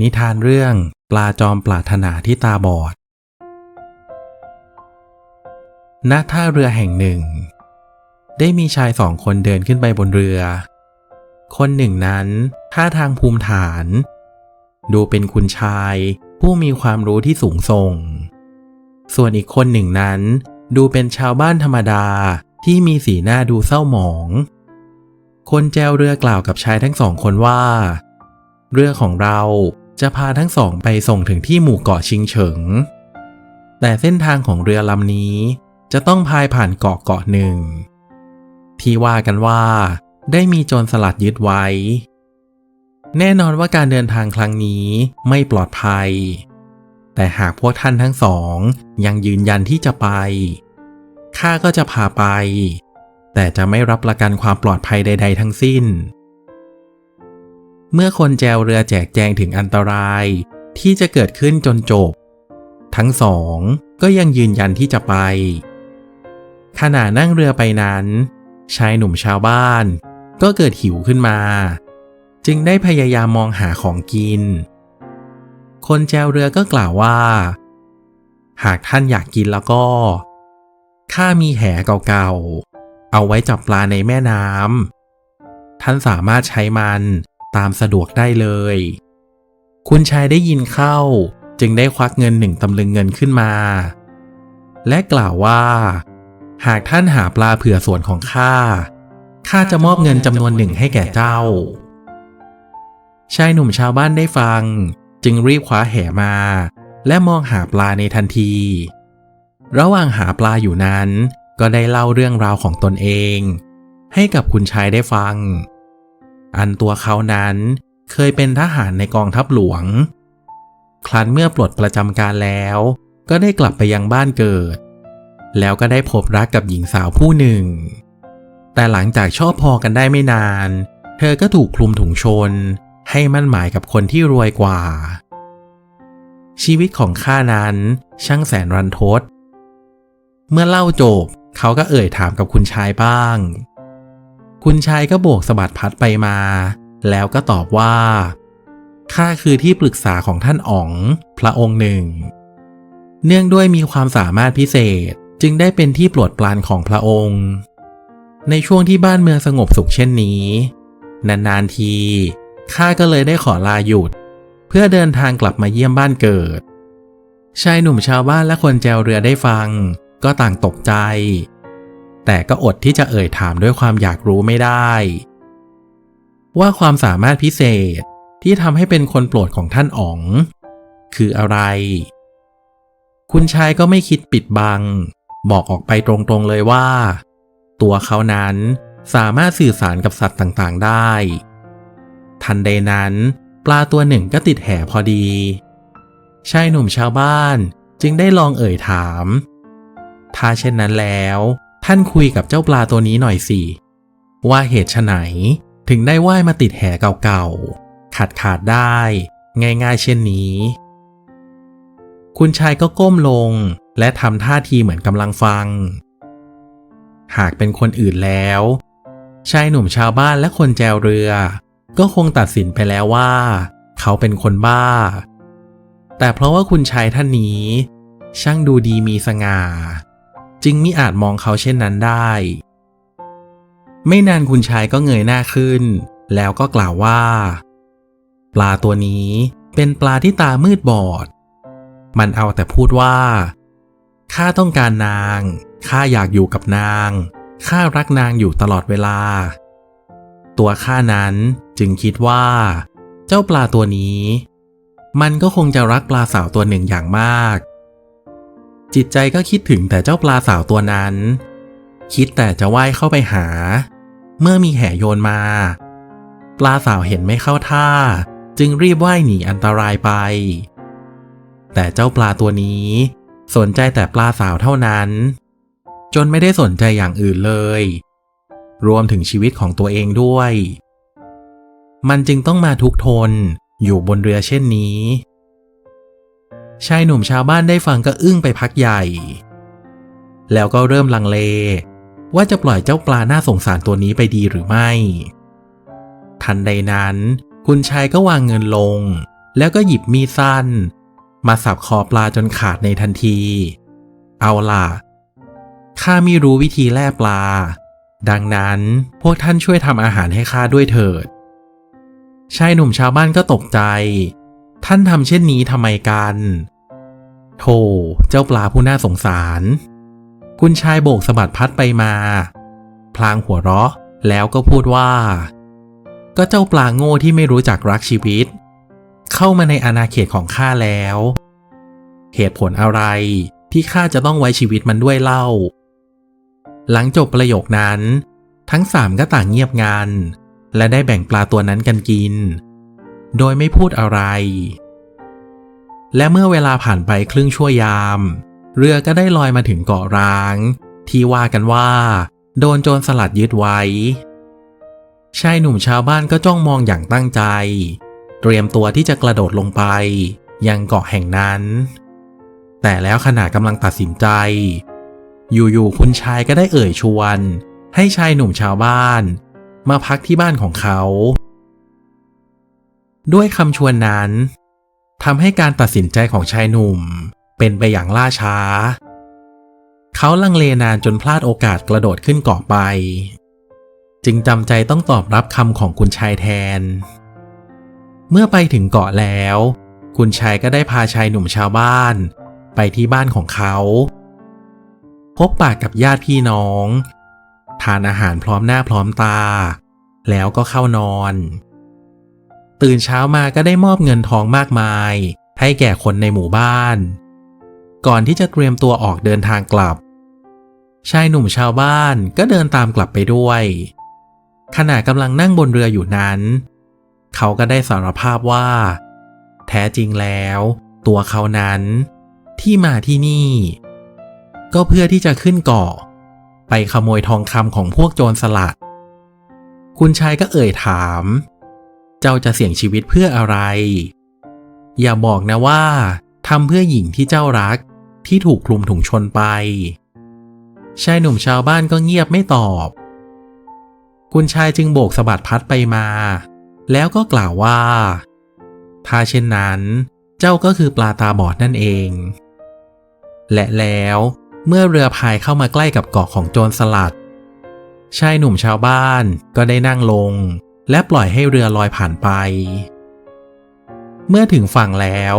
นิทานเรื่องปลาจอมปรารถนาที่ตาบอด ณ ท่าเรือแห่งหนึ่ง ได้มีชายสองคนเดินขึ้นไปบนเรือ คนหนึ่งนั้นท่าทางภูมิฐาน ดูเป็นคุณชายผู้มีความรู้ที่สูงส่ง ส่วนอีกคนหนึ่งนั้น ดูเป็นชาวบ้านธรรมดาที่มีสีหน้าดูเศร้าหมอง คนแจวเรือกล่าวกับชายทั้งสองคนว่า เรือของเรา จะพาทั้งสองไปส่งถึงที่หมู่เกาะชิงเฉิง แต่เส้นทางของเรือลำนี้จะต้องพายผ่านเกาะเกาะหนึ่ง ที่ว่ากันว่าได้มีโจรสลัดยึดไว้ แน่นอนว่าการเดินทางครั้งนี้ไม่ปลอดภัย แต่หากพวกท่านทั้งสองยังยืนยันที่จะไป ข้าก็จะพาไป แต่จะไม่รับประกันความปลอดภัยใด ๆ ทั้งสิ้น เมื่อคนแจวเรือแจกแจงถึงอันตราย ที่จะเกิดขึ้นจนจบ ทั้งสองก็ยังยืนยันที่จะไป ขณะนั่งเรือไปนั้น ชายหนุ่มชาวบ้าน ก็เกิดหิวขึ้นมา จึงได้พยายามมองหาของกิน คนแจวเรือก็กล่าวว่า หากท่านอยากกินแล้วก็ ข้ามีแหเก่าๆ เอาไว้จับปลาในแม่น้ำท่านสามารถใช้มัน ตามสะดวกได้เลย คุณชายได้ยินเข้า จึงได้ควักเงินหนึ่งตำลึงเงินขึ้นมา และกล่าวว่า หากท่านหาปลาเผื่อส่วนของข้าข้าจะมอบเงินจำนวนหนึ่งให้แก่เจ้า ชายหนุ่มชาวบ้านได้ฟัง จึงรีบคว้าแหมา และมองหาปลาในทันที ระหว่างหาปลาอยู่นั้น ก็ได้เล่าเรื่องราวของตนเอง ให้กับคุณชายได้ฟัง อันตัวเขานั้นเคยเป็นทหารในกองทัพหลวง ครั้นเมื่อปลดประจำการแล้ว ก็ได้กลับไปยังบ้านเกิด แล้วก็ได้พบรักกับหญิงสาวผู้หนึ่ง แต่หลังจากชอบพอกันได้ไม่นาน เธอก็ถูกคลุมถุงชน ให้มั่นหมายกับคนที่รวยกว่า ชีวิตของข้านั้นช่างแสนรันทด เมื่อเล่าจบเขาก็เอ่ยถามกับคุณชายบ้าง คุณชายก็โบกสะบัดพัดไปมา แล้วก็ตอบว่าข้าคือที่ปรึกษาของท่านอ๋อง พระองค์หนึ่ง เนื่องด้วยมีความสามารถพิเศษจึงได้เป็นที่โปรดปรานของพระองค์ ในช่วงที่บ้านเมืองสงบสุขเช่นนี้ นานๆทีข้าก็เลยได้ขอลาหยุด เพื่อเดินทางกลับมาเยี่ยมบ้านเกิด ชายหนุ่มชาวบ้านและคนแจวเรือได้ฟัง ก็ต่างตกใจ แต่ก็อดที่จะเอ่ยถามด้วยความอยากรู้ไม่ได้ ว่าความสามารถพิเศษที่ทำให้เป็นคนโปรดของท่านอ๋อง คืออะไร คุณชายก็ไม่คิดปิดบัง บอกออกไปตรงๆเลยว่า ตัวเขานั้นสามารถสื่อสารกับสัตว์ต่างๆได้ ทันใดนั้น ปลาตัวหนึ่งก็ติดแห่พอดี ชายหนุ่มชาวบ้านจึงได้ลองเอ่ยถาม ถ้าเช่นนั้นแล้ว ท่านคุยกับเจ้าปลาตัวนี้หน่อยสิ ว่าเหตุไฉนถึงได้ว่ายมาติดแหเก่าๆ ขาดขาดได้ ง่ายๆ เช่นนี้ คุณชายก็ก้มลงและทำท่าทีเหมือนกำลังฟัง หากเป็นคนอื่นแล้ว ชายหนุ่มชาวบ้านและคนแจวเรือ ก็คงตัดสินไปแล้วว่า เขาเป็นคนบ้า แต่เพราะว่าคุณชายท่านนี้ ช่างดูดีมีสง่า จึงมิอาจมองเขาเช่นนั้นได้ ไม่นานคุณชายก็เงยหน้าขึ้น แล้วก็กล่าวว่า ปลาตัวนี้เป็นปลาที่ตามืดบอด มันเอาแต่พูดว่าข้าต้องการนางข้าอยากอยู่กับนางข้ารักนางอยู่ตลอดเวลา ตัวข้านั้นจึงคิดว่า เจ้าปลาตัวนี้ มันก็คงจะรักปลาสาวตัวหนึ่งอย่างมาก จิตใจก็คิดถึงแต่เจ้าปลาสาวตัวนั้น คิดแต่จะว่ายเข้าไปหา เมื่อมีแห่โยนมา ปลาสาวเห็นไม่เข้าท่า จึงรีบว่ายหนีอันตรายไป แต่เจ้าปลาตัวนี้ สนใจแต่ปลาสาวเท่านั้น จนไม่ได้สนใจอย่างอื่นเลย รวมถึงชีวิตของตัวเองด้วย มันจึงต้องมาทุกทนอยู่บนเรือเช่นนี้ ชายหนุ่มชาวบ้านได้ฟังก็อึ้งไปพักใหญ่ แล้วก็เริ่มลังเล ว่าจะปล่อยเจ้าปลาหน่าสงสารตัวนี้ไปดีหรือไม่ ทันใดนั้น คุณชายก็วางเงินลง แล้วก็หยิบมีดสั้น มาสับคอปลาจนขาดในทันที เอาล่ะข้าไม่รู้วิธีแล่ปลา ดังนั้นพวกท่านช่วยทำอาหารให้ข้าด้วยเถิดชายหนุ่มชาวบ้านก็ตกใจ ท่านทำเช่นนี้ทำไมกัน โธ่เจ้าปลาผู้น่าสงสาร คุณชายโบกสะบัดพัดไปมา พลางหัวเราะแล้วก็พูดว่า ก็เจ้าปลาโง่ที่ไม่รู้จักรักชีวิต เข้ามาในอาณาเขตของข้าแล้ว เหตุผลอะไรที่ข้าจะต้องไว้ชีวิตมันด้วยเล่า หลังจบประโยคนั้น ทั้งสามก็ต่างเงียบงันและได้แบ่งปลาตัวนั้นกันกิน โดยไม่พูดอะไร และเมื่อเวลาผ่านไปครึ่งชั่วยาม เรือก็ได้ลอยมาถึงเกาะร้าง ที่ว่ากันว่า โดนโจรสลัดยึดไว้ ชายหนุ่มชาวบ้านก็จ้องมองอย่างตั้งใจ เตรียมตัวที่จะกระโดดลงไป ยังเกาะแห่งนั้น แต่แล้วขณะกำลังตัดสินใจ อยู่ๆคุณชายก็ได้เอ่ยชวน ให้ชายหนุ่มชาวบ้าน มาพักที่บ้านของเขา ด้วยคำชวนนั้นทำให้การตัดสินใจของชายหนุ่มเป็นไปอย่างล่าช้า เขาลังเลนานจนพลาดโอกาสกระโดดขึ้นเกาะไป จึงจำใจต้องตอบรับคำของคุณชายแทน เมื่อไปถึงเกาะแล้ว คุณชายก็ได้พาชายหนุ่มชาวบ้าน ไปที่บ้านของเขา พบปากกับญาติพี่น้อง ทานอาหารพร้อมหน้าพร้อมตา แล้วก็เข้านอน ตื่นเช้ามาก็ได้มอบเงินทองมากมาย ให้แก่คนในหมู่บ้าน ก่อนที่จะเตรียมตัวออกเดินทางกลับ ชายหนุ่มชาวบ้านก็เดินตามกลับไปด้วย ขณะกำลังนั่งบนเรืออยู่นั้น เขาก็ได้สารภาพว่า แท้จริงแล้ว ตัวเขานั้นที่มาที่นี่ ก็เพื่อที่จะขึ้นเกาะ ไปขโมยทองคำของพวกโจรสลัด คุณชายก็เอ่ยถาม เจ้าจะเสี่ยงชีวิตเพื่ออะไร อย่าบอกนะว่าทำเพื่อหญิงที่เจ้ารักที่ถูกคลุมถุงชนไป ชายหนุ่มชาวบ้านก็เงียบไม่ตอบ คุณชายจึงโบกสะบัดพัดไปมา แล้วก็กล่าวว่า ถ้าเช่นนั้นเจ้าก็คือปลาตาบอดนั่นเอง และแล้วเมื่อเรือพายเข้ามาใกล้กับเกาะของโจรสลัด ชายหนุ่มชาวบ้านก็ได้นั่งลง และปล่อยให้เรือลอยผ่านไป เมื่อถึงฝั่งแล้ว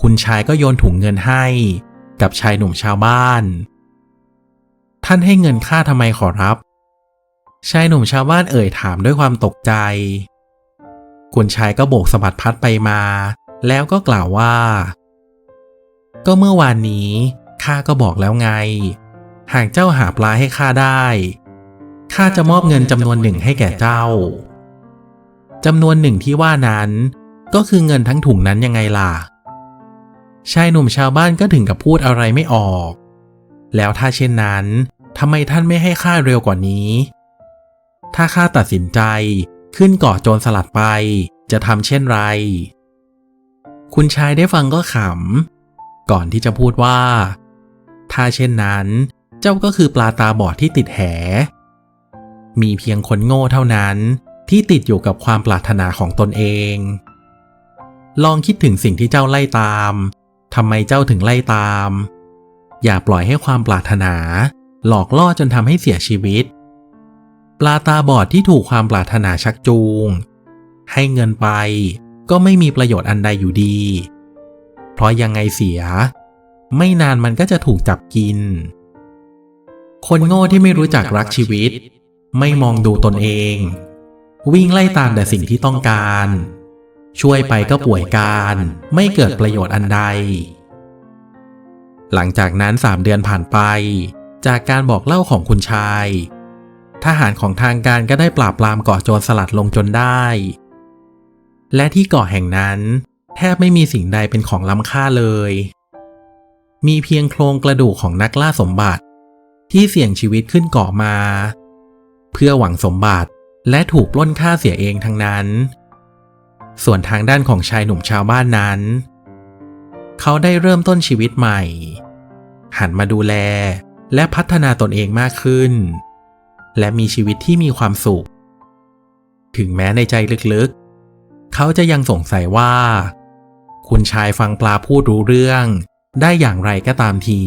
คุณชายก็โยนถุงเงินให้กับชายหนุ่มชาวบ้าน ท่านให้เงินค่าทำไมขอรับ ชายหนุ่มชาวบ้านเอ่ยถามด้วยความตกใจ คุณชายก็โบกสะบัดพัดไปมา แล้วก็กล่าวว่า ก็เมื่อวานนี้ข้าก็บอกแล้วไง หากเจ้าหาปลาให้ข้าได้ ข้าจะมอบเงินจำนวนหนึ่งให้แก่เจ้า จำนวนหนึ่งที่ว่านั้น ก็คือเงินทั้งถุงนั้นยังไงล่ะ ชายหนุ่มชาวบ้านก็ถึงกับพูดอะไรไม่ออก แล้วถ้าเช่นนั้นทำไมท่านไม่ให้ข้าเร็วกว่านี้ ถ้าข้าตัดสินใจขึ้นเกาะโจรสลัดไป จะทำเช่นไร คุณชายได้ฟังก็ขำ ก่อนที่จะพูดว่า ถ้าเช่นนั้น เจ้าก็คือปลาตาบอดที่ติดแห มีเพียงคนโง่เท่านั้น ที่ติดอยู่กับความปรารถนาของตนเอง ลองคิดถึงสิ่งที่เจ้าไล่ตามทำไมเจ้าถึงไล่ตาม อย่าปล่อยให้ความปรารถนา หลอกล่อจนทำให้เสียชีวิต ปลาตาบอดที่ถูกความปรารถนาชักจูง ให้เงินไปก็ไม่มีประโยชน์อันใดอยู่ดี เพราะยังไงเสีย ไม่นานมันก็จะถูกจับกิน คนโง่ที่ไม่รู้จักรักชีวิต ไม่มองดูตนเอง วิ่งไล่ตามแต่สิ่งที่ต้องการ ช่วยไปก็ป่วยการ ไม่เกิดประโยชน์อันใด หลังจากนั้นสามเดือนผ่านไป จากการบอกเล่าของคุณชาย ทหารของทางการก็ได้ปราบปรามเกาะโจรสลัดลงจนได้ และที่เกาะแห่งนั้น แทบไม่มีสิ่งใดเป็นของล้ำค่าเลย มีเพียงโครงกระดูกของนักล่าสมบัติ ที่เสี่ยงชีวิตขึ้นเกาะมา เพื่อหวังสมบัติ และถูกปล้นฆ่าเสียเองทั้งนั้น ส่วนทางด้านของชายหนุ่มชาวบ้านนั้น เขาได้เริ่มต้นชีวิตใหม่ หันมาดูแลและพัฒนาตนเองมากขึ้น และมีชีวิตที่มีความสุข ถึงแม้ในใจลึกๆ เขาจะยังสงสัยว่า คุณชายฟังปลาพูดรู้เรื่องได้อย่างไรก็ตามที